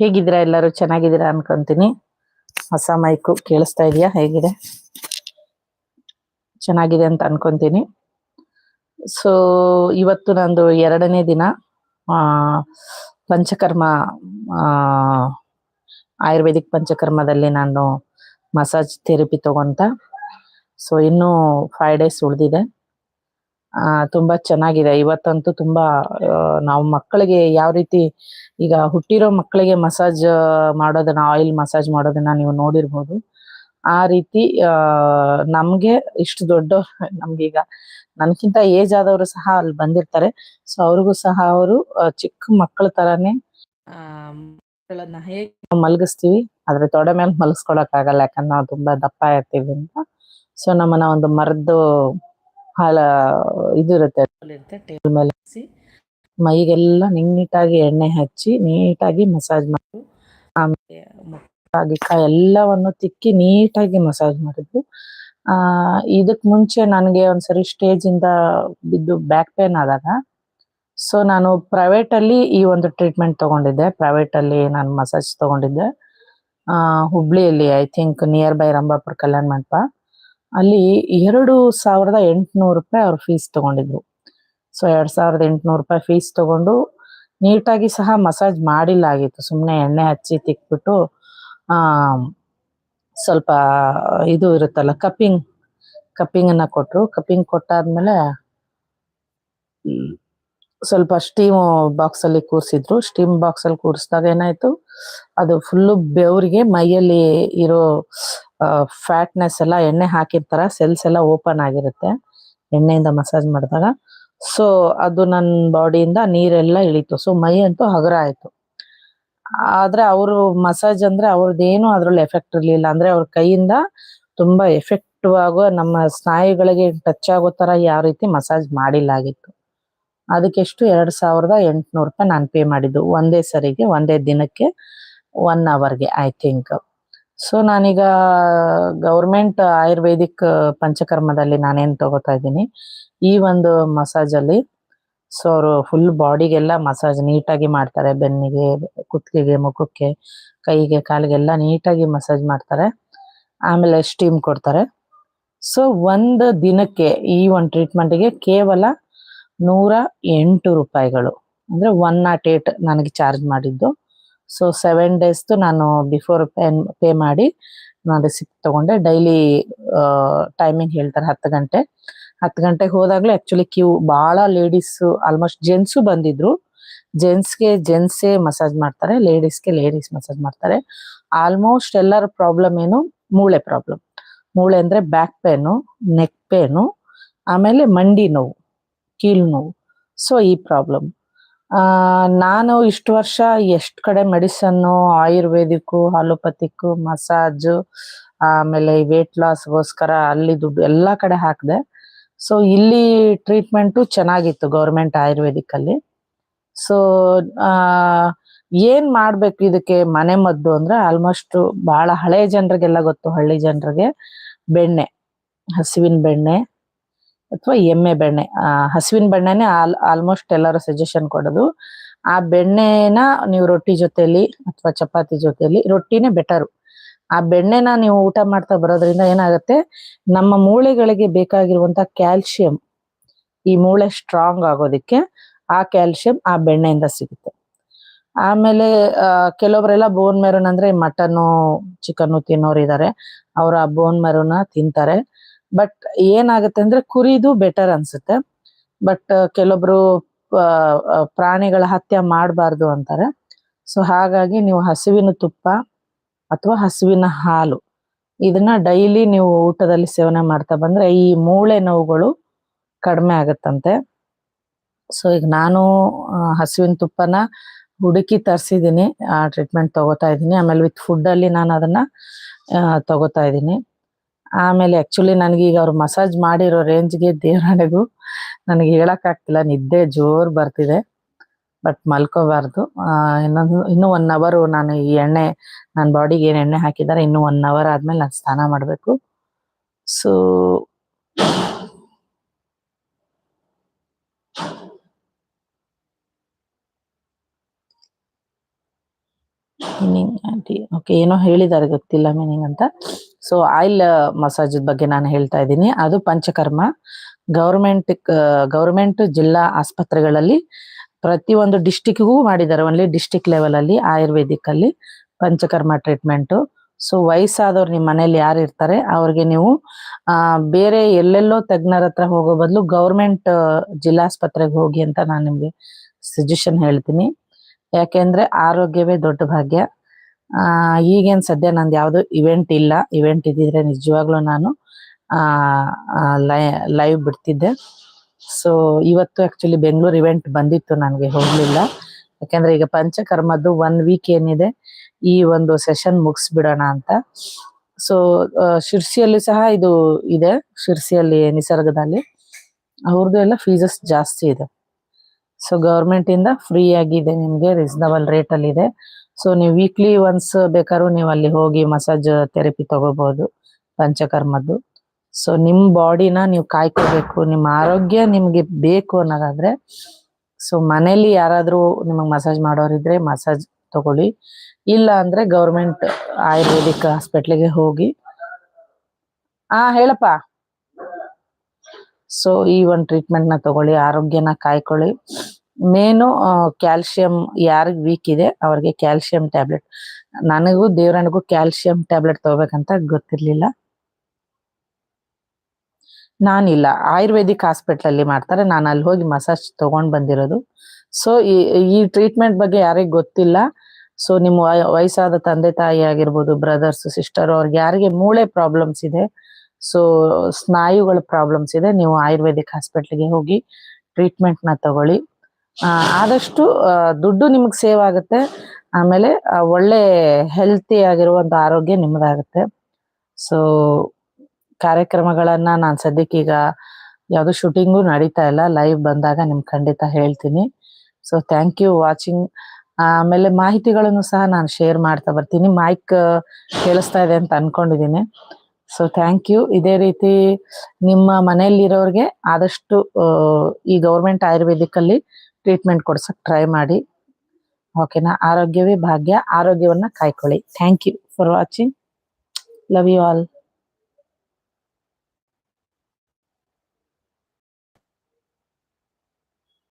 ಹೇಗಿದ್ದೀರಾ? ಎಲ್ಲರೂ ಚೆನ್ನಾಗಿದ್ದೀರಾ ಅನ್ಕೊಂತೀನಿ. ಹೊಸ ಮೈಕು ಕೇಳಿಸ್ತಾ ಇದೆಯಾ? ಹೇಗಿದೆ? ಚೆನ್ನಾಗಿದೆ ಅಂತ ಅನ್ಕೊಂತೀನಿ. ಸೊ ಇವತ್ತು ನಂದು ಎರಡನೇ ದಿನ. ಆ, ಪಂಚಕರ್ಮ ಆಯುರ್ವೇದಿಕ್ ಪಂಚಕರ್ಮದಲ್ಲಿ ನಾನು ಮಸಾಜ್ ಥೆರಪಿ ತಗೊಂತ. ಸೊ ಇನ್ನೂ ಫೈವ್ ಡೇಸ್ ಉಳಿದಿದೆ. ಆ ತುಂಬಾ ಚೆನ್ನಾಗಿದೆ. ಇವತ್ತಂತೂ ತುಂಬಾ ನಾವು ಮಕ್ಕಳಿಗೆ ಯಾವ ರೀತಿ ಈಗ ಹುಟ್ಟಿರೋ ಮಕ್ಕಳಿಗೆ ಮಸಾಜ್ ಮಾಡೋದನ್ನ ಆಯಿಲ್ ಮಸಾಜ್ ಮಾಡೋದನ್ನ ನೀವು ನೋಡಿರ್ಬೋದು. ಆ ರೀತಿ ಆ ನಮ್ಗೆ ಇಷ್ಟು ದೊಡ್ಡ ನಮ್ಗೀಗ ನನ್ಕಿಂತ ಏಜ್ ಆದವರು ಸಹ ಅಲ್ಲಿ ಬಂದಿರ್ತಾರೆ. ಸೊ ಅವ್ರಿಗೂ ಸಹ ಅವರು ಚಿಕ್ಕ ಮಕ್ಕಳ ತರಾನೇ ಮಕ್ಕಳನ್ನ ಹೇಗೆ ಮಲಗಿಸ್ತೀವಿ. ಆದ್ರೆ ತೊಡೆ ಮೇಲೆ ಮಲಗಿಸ್ಕೊಳಕ್ ಆಗಲ್ಲ ಯಾಕಂದ್ರೆ ನಾವು ತುಂಬಾ ದಪ್ಪ ಇರ್ತೀವಿ ಅಂತ. ಸೊ ನಮ್ಮನ್ನ ಒಂದು ಮರದ್ದು ಹಾಲ ಇದು ಇರುತ್ತೆ. ಟೇಬಲ್ ಮೇಲೆ ಹಾಕಿ ಮೈಗೆಲ್ಲ ನೀಟಾಗಿ ಎಣ್ಣೆ ಹಚ್ಚಿ ನೀಟಾಗಿ ಮಸಾಜ್ ಮಾಡಿ ಆಮೇಲೆ ಮುಖ ಕಾಯಿ ಎಲ್ಲವನ್ನು ತಿಕ್ಕಿ ನೀಟಾಗಿ ಮಸಾಜ್ ಮಾಡಿದ್ರು. ಆ ಇದಕ್ ಮುಂಚೆ ನನಗೆ ಒಂದ್ಸರಿ ಸ್ಟೇಜ್ ಇಂದ ಬಿದ್ದು ಬ್ಯಾಕ್ ಪೇನ್ ಆದಾಗ ಸೊ ನಾನು ಪ್ರೈವೇಟ್ ಅಲ್ಲಿ ಈ ಒಂದು ಟ್ರೀಟ್ಮೆಂಟ್ ತಗೊಂಡಿದ್ದೆ. ಪ್ರೈವೇಟ್ ಅಲ್ಲಿ ನಾನು ಮಸಾಜ್ ತಗೊಂಡಿದ್ದೆ. ಆ ಹುಬ್ಳಿಯಲ್ಲಿ I think near by Rambhapura Kalyana Mantapa ಅಲ್ಲಿ ಎರಡು ಸಾವಿರದ ಎಂಟುನೂರು ರೂಪಾಯಿ ಅವ್ರು ಫೀಸ್ ತಗೊಂಡಿದ್ರು. ಸೊ ಎರಡ್ ಸಾವಿರದ ಎಂಟುನೂರು ರೂಪಾಯಿ ಫೀಸ್ ತಗೊಂಡು ನೀಟಾಗಿ ಸಹ ಮಸಾಜ್ ಮಾಡಿಲ್ಲ ಆಗಿತ್ತು. ಸುಮ್ಮನೆ ಎಣ್ಣೆ ಹಚ್ಚಿ ತಿಕ್ಬಿಟ್ಟು, ಆ, ಸ್ವಲ್ಪ ಇದು ಇರುತ್ತಲ್ಲ ಕಪ್ಪಿಂಗ್ ಕಪ್ಪಿಂಗ್ ಅನ್ನ ಕೊಟ್ರು. ಕಪ್ಪಿಂಗ್ ಕೊಟ್ಟಾದ್ಮೇಲೆ ಸ್ವಲ್ಪ ಸ್ಟೀಮ್ ಬಾಕ್ಸ್ ಅಲ್ಲಿ ಕೂರಿಸಿದ್ರು. ಸ್ಟೀಮ್ ಬಾಕ್ಸ್ ಅಲ್ಲಿ ಕೂರಿಸಿದಾಗ ಏನಾಯ್ತು, ಅದು ಫುಲ್ಲು ಬೆವರಿಗೆ ಮೈಯಲ್ಲಿ ಇರೋ ಫ್ಯಾಟ್ನೆಸ್ ಎಲ್ಲ ಎಣ್ಣೆ ಹಾಕಿರ್ತಾರ ಸೆಲ್ಸ್ ಎಲ್ಲ ಓಪನ್ ಆಗಿರುತ್ತೆ ಎಣ್ಣೆಯಿಂದ ಮಸಾಜ್ ಮಾಡಿದಾಗ. ಸೊ ಅದು ನನ್ನ ಬಾಡಿಯಿಂದ ನೀರೆಲ್ಲ ಇಳಿತು. ಸೊ ಮೈ ಅಂತೂ ಹಗರ ಆಯ್ತು. ಆದ್ರೆ ಅವರು ಮಸಾಜ್ ಅಂದ್ರೆ ಅವ್ರದ್ದೇನು ಅದ್ರಲ್ಲಿ ಎಫೆಕ್ಟ್ ಇರ್ಲಿಲ್ಲ. ಅಂದ್ರೆ ಅವ್ರ ಕೈಯಿಂದ ತುಂಬಾ ಎಫೆಕ್ಟಿವ್ ಆಗೋ ನಮ್ಮ ಸ್ನಾಯುಗಳಿಗೆ ಟಚ್ ಆಗೋ ತರ ಯಾವ ರೀತಿ ಮಸಾಜ್ ಮಾಡಿಲ್ಲ ಆಗಿತ್ತು. ಅದಕ್ಕೆಷ್ಟು ಎರಡ್ ಸಾವಿರದ ಎಂಟುನೂರು ರೂಪಾಯಿ ನಾನು ಪೇ ಮಾಡಿದ್ದು. ಒಂದೇ ಸರಿಗೆ, ಒಂದೇ ದಿನಕ್ಕೆ ಒನ್ ಅವರ್ಗೆ ಐ ಥಿಂಕ್ ಸೊ ನಾನೀಗ ಗೌರ್ಮೆಂಟ್ ಆಯುರ್ವೇದಿಕ್ ಪಂಚಕರ್ಮದಲ್ಲಿ ನಾನೇನ್ ತಗೋತಾ ಇದ್ದೀನಿ, ಈ ಒಂದು ಮಸಾಜ್ ಅಲ್ಲಿ. ಸೊ ಅವರು ಫುಲ್ ಬಾಡಿಗೆಲ್ಲ ಮಸಾಜ್ ನೀಟಾಗಿ ಮಾಡ್ತಾರೆ, ಬೆನ್ನಿಗೆ, ಕುತ್ತಿಗೆಗೆ, ಮುಖಕ್ಕೆ, ಕೈಗೆ, ಕಾಲಿಗೆಲ್ಲ ನೀಟಾಗಿ ಮಸಾಜ್ ಮಾಡ್ತಾರೆ. ಆಮೇಲೆ ಸ್ಟೀಮ್ ಕೊಡ್ತಾರೆ. ಸೊ ಒಂದು ದಿನಕ್ಕೆ ಈ ಒಂದು ಟ್ರೀಟ್ಮೆಂಟ್ಗೆ ಕೇವಲ ನೂರ ಎಂಟು ರೂಪಾಯಿಗಳು. ಅಂದ್ರೆ ಒನ್ ನಾಟ್ ಏಟ್ ನನಗೆ ಚಾರ್ಜ್ ಮಾಡಿದ್ದು. ಸೊ ಸೆವೆನ್ ಡೇಸ್ದು ನಾನು ಬಿಫೋರ್ ಪೇ ಪೇ ಮಾಡಿ ನಾನು ರಿಸಿಪ್ಟ್ ತಗೊಂಡೆ. ಡೈಲಿ ಟೈಮಿಂಗ್ ಹೇಳ್ತಾರೆ ಹತ್ತು ಗಂಟೆ. ಹತ್ತು ಗಂಟೆಗೆ ಹೋದಾಗಲೂ ಆಕ್ಚುಲಿ ಕ್ಯೂ ಬಹಳ ಲೇಡೀಸ್ ಆಲ್ಮೋಸ್ಟ್ ಜೆಂಟ್ಸು ಬಂದಿದ್ರು. ಜೆಂಟ್ಸ್ಗೆ ಜೆಂಟ್ಸೇ ಮಸಾಜ್ ಮಾಡ್ತಾರೆ. ಲೇಡೀಸ್ಗೆ ಲೇಡೀಸ್ ಮಸಾಜ್ ಮಾಡ್ತಾರೆ. ಆಲ್ಮೋಸ್ಟ್ ಎಲ್ಲರ ಪ್ರಾಬ್ಲಮ್ ಏನು? ಮೂಳೆ ಪ್ರಾಬ್ಲಮ್ ಮೂಳೆ ಅಂದ್ರೆ ಬ್ಯಾಕ್ ಪೇನು ನೆಕ್ ಪೇನು ಆಮೇಲೆ ಮಂಡಿ ನೋವು ಕೀಲು ನೋವು. ಸೊ ಈ ಪ್ರಾಬ್ಲಮ್ ಆ, ನಾನು ಇಷ್ಟು ವರ್ಷ ಎಷ್ಟ್ ಕಡೆ ಮೆಡಿಸನ್ನು, ಆಯುರ್ವೇದಿಕ್ಕು ಅಲೋಪತಿಕ್ಕು ಮಸಾಜು, ಆಮೇಲೆ ವೇಟ್ ಲಾಸ್ಗೋಸ್ಕರ ಅಲ್ಲಿ ದುಡ್ಡು ಎಲ್ಲಾ ಕಡೆ ಹಾಕಿದೆ. ಸೊ ಇಲ್ಲಿ ಟ್ರೀಟ್ಮೆಂಟು ಚೆನ್ನಾಗಿತ್ತು ಗೌರ್ಮೆಂಟ್ ಆಯುರ್ವೇದಿಕ್ ಅಲ್ಲಿ ಸೊ ಏನ್ ಮಾಡ್ಬೇಕು ಇದಕ್ಕೆ ಮನೆ ಮದ್ದು ಅಂದ್ರೆ ಆಲ್ಮೋಸ್ಟ್ ಬಹಳ ಹಳೆ ಜನರಿಗೆಲ್ಲ ಗೊತ್ತು ಹಳ್ಳಿ ಜನರಿಗೆ ಬೆಣ್ಣೆ, ಹಸುವಿನ ಬೆಣ್ಣೆ. ಅಥವಾ ಎಮ್ಮೆ ಬೆಣ್ಣೆ ಹಸುವಿನ ಬೆಣ್ಣೆನೆ ಆಲ್ ಆಲ್ಮೋಸ್ಟ್ ಎಲ್ಲರೂ ಸಜೆಷನ್ ಕೊಡೋದು. ಆ ಬೆಣ್ಣೆನ ನೀವು ರೊಟ್ಟಿ ಜೊತೆಯಲ್ಲಿ ಅಥವಾ ಚಪಾತಿ ಜೊತೆಯಲ್ಲಿ ರೊಟ್ಟಿನೇ ಬೆಟರು ಆ ಬೆಣ್ಣೆನ ನೀವು ಊಟ ಮಾಡ್ತಾ ಬರೋದ್ರಿಂದ ಏನಾಗುತ್ತೆ, ನಮ್ಮ ಮೂಳೆಗಳಿಗೆ ಬೇಕಾಗಿರುವಂತ ಕ್ಯಾಲ್ಸಿಯಂ ಈ ಮೂಳೆ ಸ್ಟ್ರಾಂಗ್ ಆಗೋದಿಕ್ಕೆ ಆ ಕ್ಯಾಲ್ಸಿಯಂ ಆ ಬೆಣ್ಣೆಯಿಂದ ಸಿಗುತ್ತೆ. ಆಮೇಲೆ ಕೆಲವೊಬ್ರೆಲ್ಲ ಬೋನ್ ಮೆರೂನ್ ಅಂದ್ರೆ ಮಟನ್ನು ಚಿಕನ್ ತಿನ್ನೋರು ಇದ್ದಾರೆ ಅವ್ರು ಆ ಬೋನ್ ಮೆರೂನ ತಿಂತಾರೆ. ಬಟ್ ಏನಾಗುತ್ತೆ ಅಂದ್ರೆ ಕುರಿದು ಬೆಟರ್ ಅನ್ಸುತ್ತೆ. ಬಟ್ ಕೆಲವೊಬ್ರು ಪ್ರಾಣಿಗಳ ಹತ್ಯೆ ಮಾಡಬಾರ್ದು ಅಂತಾರೆ. ಸೊ ಹಾಗಾಗಿ ನೀವು ಹಸುವಿನ ತುಪ್ಪ ಅಥವಾ ಹಸುವಿನ ಹಾಲು, ಇದನ್ನ ಡೈಲಿ ನೀವು ಊಟದಲ್ಲಿ ಸೇವನೆ ಮಾಡ್ತಾ ಬಂದ್ರೆ ಈ ಮೂಳೆ ನೋವುಗಳು ಕಡಿಮೆ ಆಗತ್ತಂತೆ. ಸೊ ಈಗ ನಾನು ಹಸುವಿನ ತುಪ್ಪನ ಹುಡುಕಿ ತರಿಸಿದ್ದೀನಿ, ಆ ಟ್ರೀಟ್ಮೆಂಟ್ ತಗೋತಾ ಇದ್ದೀನಿ. ಆಮೇಲೆ ವಿತ್ ಫುಡ್ ಅಲ್ಲಿ ನಾನು ಅದನ್ನ ತಗೋತಾ ಇದ್ದೀನಿ. ಆಮೇಲೆ ಆಕ್ಚುಲಿ ಈಗ ಅವ್ರು ಮಸಾಜ್ ಮಾಡಿರೋ ರೇಂಜ್ಗೆ ದೇವರಾಣೆಗೂ ನನಗೆ ಹೇಳಕ್ ಆಗ್ತಿಲ್ಲ, ನಿದ್ದೆ ಜೋರ್ ಬರ್ತಿದೆ ಬಟ್ ಮಲ್ಕೋಬಾರ್ದು. ಇನ್ನೊಂದು, ಇನ್ನೂ ಒನ್ ಅವರ್ ನಾನು ಈ ಎಣ್ಣೆ ನನ್ನ ಬಾಡಿಗೆ ಏನ್ ಎಣ್ಣೆ ಹಾಕಿದ್ದಾರೆ, ಇನ್ನು ಒನ್ ಅವರ್ ಆದ್ಮೇಲೆ ನಾನು ಸ್ನಾನ ಮಾಡಬೇಕು. ಸೊ ಮೀನಿಂಗ್ ಆಂಟಿ ಓಕೆ ಏನೋ ಹೇಳಿದ್ದಾರೆ ಗೊತ್ತಿಲ್ಲ ಮೀನಿಂಗ್ ಅಂತ. ಸೊ ಆಯಿಲ್ ಮಸಾಜ್ ಬಗ್ಗೆ ನಾನು ಹೇಳ್ತಾ ಇದ್ದೀನಿ. ಅದು ಪಂಚಕರ್ಮ. ಗೌರ್ಮೆಂಟ್ ಗೌರ್ಮೆಂಟ್ ಜಿಲ್ಲಾ ಆಸ್ಪತ್ರೆಗಳಲ್ಲಿ ಪ್ರತಿಯೊಂದು ಡಿಸ್ಟಿಕ್ಗೂ ಮಾಡಿದ್ದಾರೆ. ಓನ್ಲಿ ಡಿಸ್ಟಿಕ್ ಲೆವೆಲ್ ಅಲ್ಲಿ ಆಯುರ್ವೇದಿಕ್ ಅಲ್ಲಿ ಪಂಚಕರ್ಮ ಟ್ರೀಟ್ಮೆಂಟ್ ಸೊ ವಯಸ್ಸಾದವ್ರು ನಿಮ್ಮ ಮನೇಲಿ ಯಾರು ಇರ್ತಾರೆ, ಅವ್ರಿಗೆ ನೀವು ಬೇರೆ ಎಲ್ಲೆಲ್ಲೋ ತಜ್ಞರ ಹತ್ರ ಹೋಗೋ ಬದಲು ಗೌರ್ಮೆಂಟ್ ಜಿಲ್ಲಾಸ್ಪತ್ರೆಗೆ ಹೋಗಿ ಅಂತ ನಾನು ನಿಮ್ಗೆ ಸಜೆಷನ್ ಹೇಳ್ತೀನಿ. ಯಾಕೆಂದ್ರೆ ಆರೋಗ್ಯವೇ ದೊಡ್ಡ ಭಾಗ್ಯ. ಆ, ಈಗೇನ್ ಸದ್ಯ ನಂದು ಯಾವ್ದು ಇವೆಂಟ್ ಇಲ್ಲ. ಇವೆಂಟ್ ಇದ್ದಿದ್ರೆ ನಿಜವಾಗ್ಲೂ ನಾನು, ಆ ಲೈವ್ ಬಿಡ್ತಿದ್ದೆ. ಸೊ ಇವತ್ತು ಆಕ್ಚುಲಿ ಬೆಂಗಳೂರು ಇವೆಂಟ್ ಬಂದಿತ್ತು ನನಗೆ ಹೋಗ್ಲಿಲ್ಲ. ಯಾಕಂದ್ರೆ ಈಗ ಪಂಚಕರ್ಮದ್ದು ಒನ್ ವೀಕ್ ಏನಿದೆ, ಈ ಒಂದು ಸೆಷನ್ ಮುಗಿಸ್ಬಿಡೋಣ ಅಂತ. ಸೊ ಶಿರ್ಸಿಯಲ್ಲಿ ಸಹ ಇದು ಇದೆ, ಶಿರ್ಸಿಯಲ್ಲಿ, ನಿಸರ್ಗದಲ್ಲಿ. ಅವ್ರದ್ದು ಎಲ್ಲ ಫೀಸಸ್ ಜಾಸ್ತಿ ಇದೆ. ಸೊ ಗೌರ್ಮೆಂಟ್ ಇಂದ ಫ್ರೀ ಆಗಿದೆ ನಿಮ್ಗೆ ರೀಸನಬಲ್ ರೇಟ್ ಅಲ್ಲಿ ಇದೆ. ಸೊ ನೀವು ವೀಕ್ಲಿ ಒನ್ಸ್ ಬೇಕಾದ್ರೂ ನೀವು ಅಲ್ಲಿ ಹೋಗಿ ಮಸಾಜ್ ಥೆರಪಿ ತಗೋಬಹುದು ಪಂಚಕರ್ಮದ್ದು. ಸೊ ನಿಮ್ ಬಾಡಿನ ನೀವು ಕಾಯ್ಕೋಬೇಕು, ನಿಮ್ಮ ಆರೋಗ್ಯ ನಿಮ್ಗೆ ಬೇಕು ಅನ್ನೋದಾದ್ರೆ ಸೊ ಮನೇಲಿ ಯಾರಾದ್ರೂ ನಿಮಗ್ ಮಸಾಜ್ ಮಾಡೋರಿದ್ರೆ ಮಸಾಜ್ ತಗೊಳ್ಳಿ. ಇಲ್ಲ ಅಂದ್ರೆ ಗೌರ್ಮೆಂಟ್ ಆಯುರ್ವೇದಿಕ್ ಹಾಸ್ಪಿಟ್ಲಿಗೆ ಹೋಗಿ. ಆ, ಹೇಳಪ್ಪ. ಸೊ ಈ ಒಂದು ಟ್ರೀಟ್ಮೆಂಟ್ನ ತಗೊಳ್ಳಿ, ಆರೋಗ್ಯನ ಕಾಯ್ಕೊಳ್ಳಿ. ಮೇನು ಕ್ಯಾಲ್ಸಿಯಂ ಯಾರಿಗ್ ವೀಕ್ ಇದೆ ಅವ್ರಿಗೆ ಕ್ಯಾಲ್ಸಿಯಂ ಟ್ಯಾಬ್ಲೆಟ್. ನನಗೂ ದೇವರನಿಗೂ ಕ್ಯಾಲ್ಸಿಯಂ ಟ್ಯಾಬ್ಲೆಟ್ ತಗೋಬೇಕಂತ ಗೊತ್ತಿರ್ಲಿಲ್ಲ. ನಾನಿಲ್ಲ. ಆಯುರ್ವೇದಿಕ್ ಹಾಸ್ಪಿಟಲ್ ಅಲ್ಲಿ ಮಾಡ್ತಾರೆ. ನಾನು ಅಲ್ಲಿ ಹೋಗಿ ಮಸಾಜ್ ತಗೊಂಡ್ ಬಂದಿರೋದು. ಸೊ ಈ ಟ್ರೀಟ್ಮೆಂಟ್ ಬಗ್ಗೆ ಯಾರಿಗೆ ಗೊತ್ತಿಲ್ಲ. ಸೊ ನಿಮ್ಮ ವಯ- ವಯಸ್ಸಾದ ತಂದೆ ತಾಯಿ ಆಗಿರ್ಬೋದು ಬ್ರದರ್ಸ್ ಸಿಸ್ಟರ್ ಅವ್ರಿಗೆ ಯಾರಿಗೆ ಮೂಳೆ ಪ್ರಾಬ್ಲಮ್ಸ್ ಇದೆ. ಸೊ ಸ್ನಾಯುಗಳ ಪ್ರಾಬ್ಲಮ್ಸ್ ಇದೆ. ನೀವು ಆಯುರ್ವೇದಿಕ್ ಹಾಸ್ಪಿಟ್ಲಿಗೆ ಹೋಗಿ ಟ್ರೀಟ್ಮೆಂಟ್ನ ತಗೊಳ್ಳಿ. ಆದಷ್ಟು ದುಡ್ಡು ನಿಮಗೆ ಸೇವ್ ಆಗುತ್ತೆ. ಆಮೇಲೆ ಒಳ್ಳೆ ಹೆಲ್ತಿ ಆಗಿರುವಂತ ಆರೋಗ್ಯ ನಿಮ್ಮದಾಗುತ್ತೆ ಸೊ ಕಾರ್ಯಕ್ರಮಗಳನ್ನ ನಾನು ಸದ್ಯಕ್ಕೆ ಈಗ ಯಾವ್ದು ಶೂಟಿಂಗು ನಡೀತಾ ಇಲ್ಲ. ಲೈವ್ ಬಂದಾಗ ನಿಮ್ ಖಂಡಿತ ಹೇಳ್ತೀನಿ. ಸೊ ಥ್ಯಾಂಕ್ ಯು ವಾಚಿಂಗ್ ಆಮೇಲೆ ಮಾಹಿತಿಗಳನ್ನು ಸಹ ನಾನು ಶೇರ್ ಮಾಡ್ತಾ ಬರ್ತೀನಿ. ಮೈಕ್ ಕೇಳಿಸ್ತಾ ಇದೆ ಅಂತ ಅನ್ಕೊಂಡಿದ್ದೀನಿ ಸೊ ಥ್ಯಾಂಕ್ ಯು ಇದೇ ರೀತಿ ನಿಮ್ಮ ಮನೆಯಲ್ಲಿರೋರಿಗೆ ಆದಷ್ಟು ಈ ಗೌರ್ಮೆಂಟ್ ಆಯುರ್ವೇದಿಕ್ ಅಲ್ಲಿ ಟ್ರೀಟ್ಮೆಂಟ್ ಕೊಡ್ಸಕ್ ಟ್ರೈ ಮಾಡಿ. ಓಕೆನಾ ಆರೋಗ್ಯವೇ ಭಾಗ್ಯ. ಆರೋಗ್ಯವನ್ನ ಕಾಯ್ಕೊಳ್ಳಿ. Thank you for watching love you all